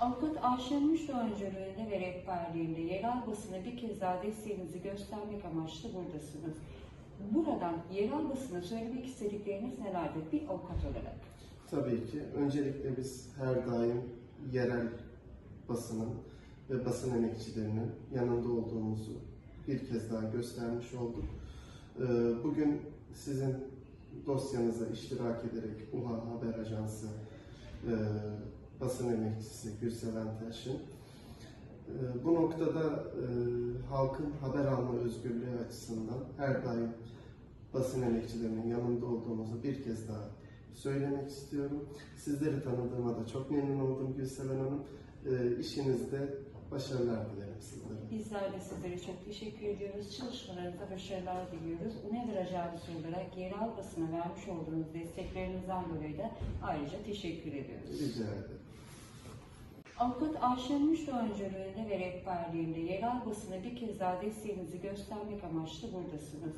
Avukat Ayşe Müşte öncülüğünde ve rehberliğinde yerel basına bir kez daha desteğinizi göstermek amaçlı buradasınız. Buradan yerel basına söylemek istedikleriniz nelerdir bir avukat olarak? Tabii ki. Öncelikle biz her daim yerel basının ve basın emekçilerinin yanında olduğumuzu bir kez daha göstermiş olduk. Ee, Bugün sizin dosyanıza iştirak ederek UHA Haber Ajansı e, basın emekçisi Gülseven Taş'ın e, bu noktada e, halkın haber alma özgürlüğü açısından her daim basın emekçilerinin yanında olduğumuzu bir kez daha söylemek istiyorum. Sizleri tanıdığıma da çok memnun oldum Gülseven Hanım. E, işinizde başarılar dilerim sizlere. Bizler de sizlere çok teşekkür ediyoruz. Çalışmalarınıza başarılar diliyoruz. UNEDR Ajansı olarak yerel basına vermiş olduğunuz desteklerinizden dolayı da ayrıca teşekkür ediyoruz. Rica ederim. Avukat Ayşe Müşte öncülüğünde ve rehberliğinde yerel basına bir kez daha desteğinizi göstermek amaçlı buradasınız.